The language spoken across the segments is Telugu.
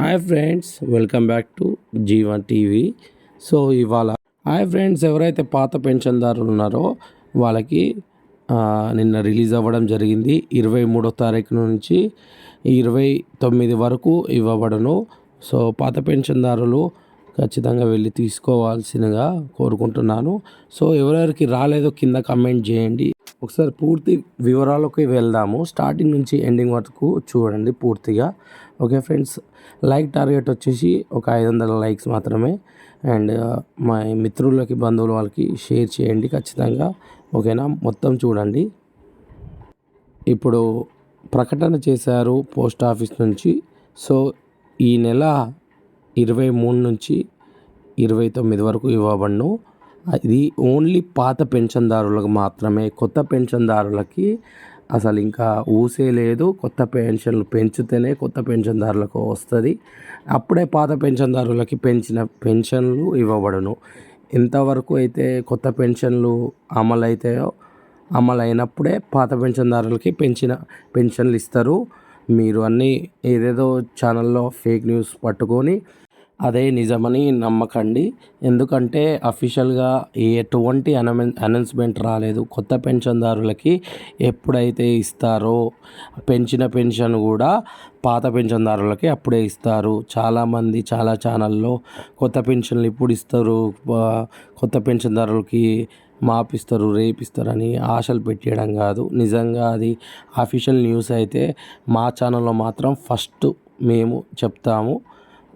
Hi friends welcome back to Jeevan TV so ఇవాళ హాయ్ ఫ్రెండ్స్ ఎవరైతే పాత పెన్షన్దారులు ఉన్నారో వాళ్ళకి నిన్న రిలీజ్ అవ్వడం జరిగింది. ఇరవై మూడో తారీఖు నుంచి ఇరవై తొమ్మిది వరకు ఇవ్వబడను. సో పాత పెన్షన్దారులు ఖచ్చితంగా వెళ్ళి తీసుకోవాల్సిందిగా కోరుకుంటున్నాను. సో ఎవరెవరికి రాలేదో కింద కమెంట్ చేయండి. ఒకసారి పూర్తి వివరాలకు వెళ్దాము. స్టార్టింగ్ నుంచి ఎండింగ్ వరకు చూడండి పూర్తిగా. ఓకే ఫ్రెండ్స్ లైక్ టార్గెట్ వచ్చేసి ఒక ఐదు వందల లైక్స్ మాత్రమే. అండ్ మా మిత్రులకి బంధువుల వాళ్ళకి షేర్ చేయండి ఖచ్చితంగా. ఓకేనా? మొత్తం చూడండి. ఇప్పుడు ప్రకటన చేశారు పోస్ట్ ఆఫీస్ నుంచి. సో ఈ నెల ఇరవై మూడు నుంచి ఇరవై తొమ్మిది వరకు ఇవ్వబడును. అది ఓన్లీ పాత పెన్షన్దారులకు మాత్రమే కొత్త పెన్షన్దారులకి అసలు ఇంకా ఊసే లేదు. కొత్త పెన్షన్లు పెంచితేనే కొత్త పెన్షన్దారులకు వస్తుంది. అప్పుడే పాత పెన్షన్దారులకి పెంచిన పెన్షన్లు ఇవ్వబడును. ఎంతవరకు అయితే కొత్త పెన్షన్లు అమలు అవుతాయో అమలు అయినప్పుడే పాత పెన్షన్దారులకి పెంచిన పెన్షన్లు ఇస్తారు. మీరు అన్నీ ఏదేదో ఛానల్లో ఫేక్ న్యూస్ పట్టుకొని అదే నిజమని నమ్మకండి. ఎందుకంటే అఫీషియల్గా ఎటువంటి అనౌ అనౌన్స్మెంట్ రాలేదు. కొత్త పెన్షన్దారులకి ఎప్పుడైతే ఇస్తారో పెంచిన పెన్షన్ కూడా పాత పెన్షన్దారులకి అప్పుడే ఇస్తారు. చాలామంది చాలా ఛానల్లో కొత్త పెన్షన్లు ఇప్పుడు ఇస్తారు. కొత్త పెన్షన్దారులకి మాపిస్తారు రేపిస్తారని ఆశలు పెట్టేయడం కాదు. నిజంగా అది అఫీషియల్ న్యూస్ అయితే మా ఛానల్లో మాత్రం ఫస్ట్ మేము చెప్తాము.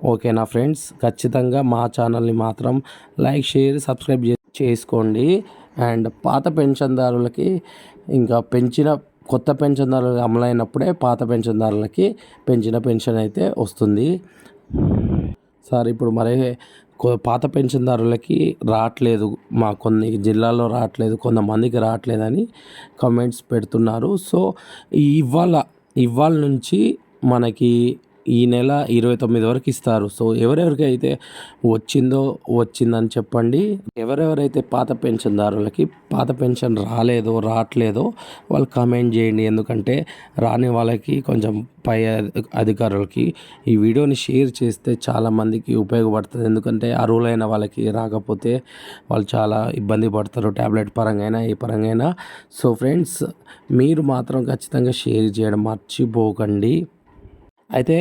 ఓకేనా ఫ్రెండ్స్? ఖచ్చితంగా మా ఛానల్ని మాత్రం లైక్ షేర్ సబ్స్క్రైబ్ చేసుకోండి. అండ్ పాత పెన్షన్దారులకి ఇంకా పెంచిన కొత్త పెన్షన్దారులు అమలైనప్పుడే పాత పెన్షన్దారులకి పెంచిన పెన్షన్ అయితే వస్తుంది. సార్ ఇప్పుడు మరి కొ- పాత పెన్షన్దారులకి రావట్లేదు మా కొన్ని జిల్లాల్లో రావట్లేదు కొంతమందికి రావట్లేదని కమెంట్స్ పెడుతున్నారు. సో ఇవాళ ఇవాళ నుంచి మనకి ఈ నెల ఇరవై తొమ్మిది వరకు ఇస్తారు. సో ఎవరెవరికి అయితే వచ్చిందో వచ్చిందని చెప్పండి. ఎవరెవరైతే పాత పెన్షన్దారులకి పాత పెన్షన్ రాలేదో రావట్లేదో వాళ్ళు కామెంట్ చేయండి. ఎందుకంటే రాని వాళ్ళకి కొంచెం పై అధికారులకి ఈ వీడియోని షేర్ చేస్తే చాలామందికి ఉపయోగపడుతుంది. ఎందుకంటే అర్హులైన వాళ్ళకి రాకపోతే వాళ్ళు చాలా ఇబ్బంది పడతారు ట్యాబ్లెట్ పరంగా అయినా ఏ పరంగా అయినా సో ఫ్రెండ్స్ మీరు మాత్రం ఖచ్చితంగా షేర్ చేయడం మర్చిపోకండి. అయితే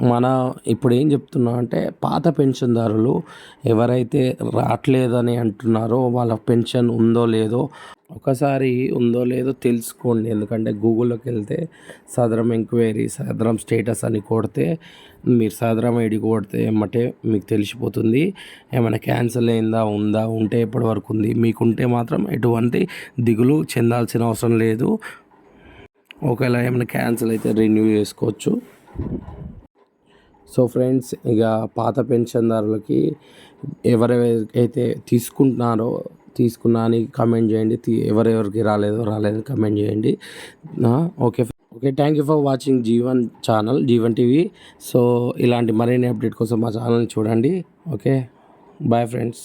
మన ఇప్పుడు ఏం చెప్తున్నా అంటే పాత పెన్షన్దారులు ఎవరైతే రావట్లేదని అంటున్నారో వాళ్ళ పెన్షన్ ఉందో లేదో ఒకసారి ఉందో లేదో తెలుసుకోండి. ఎందుకంటే గూగుల్లోకి వెళ్తే సదరం ఎంక్వైరీ సదరం స్టేటస్ అని కొడితే మీరు సదరం ఐడి కొడితే ఏమంటే మీకు తెలిసిపోతుంది. ఏమైనా క్యాన్సిల్ అయిందా ఉందా ఉంటే ఎప్పటి వరకు ఉంది? మీకుంటే మాత్రం ఎటువంటి దిగులు చెందాల్సిన అవసరం లేదు. ఒకవేళ ఏమైనా క్యాన్సిల్ అయితే రెన్యూ చేసుకోవచ్చు. సో ఫ్రెండ్స్ ఇక పాత పెన్షన్దారులకి ఎవరెవరికైతే తీసుకుంటున్నారో తీసుకున్నా అని కమెంట్ చేయండి. ఎవరెవరికి రాలేదో రాలేదో కమెంట్ చేయండి. Okay okay thank you for watching Jeevan channel Jeevan TV. So ఇలాంటి మరిన్ని అప్డేట్ కోసం మా ఛానల్ని చూడండి. Okay bye friends.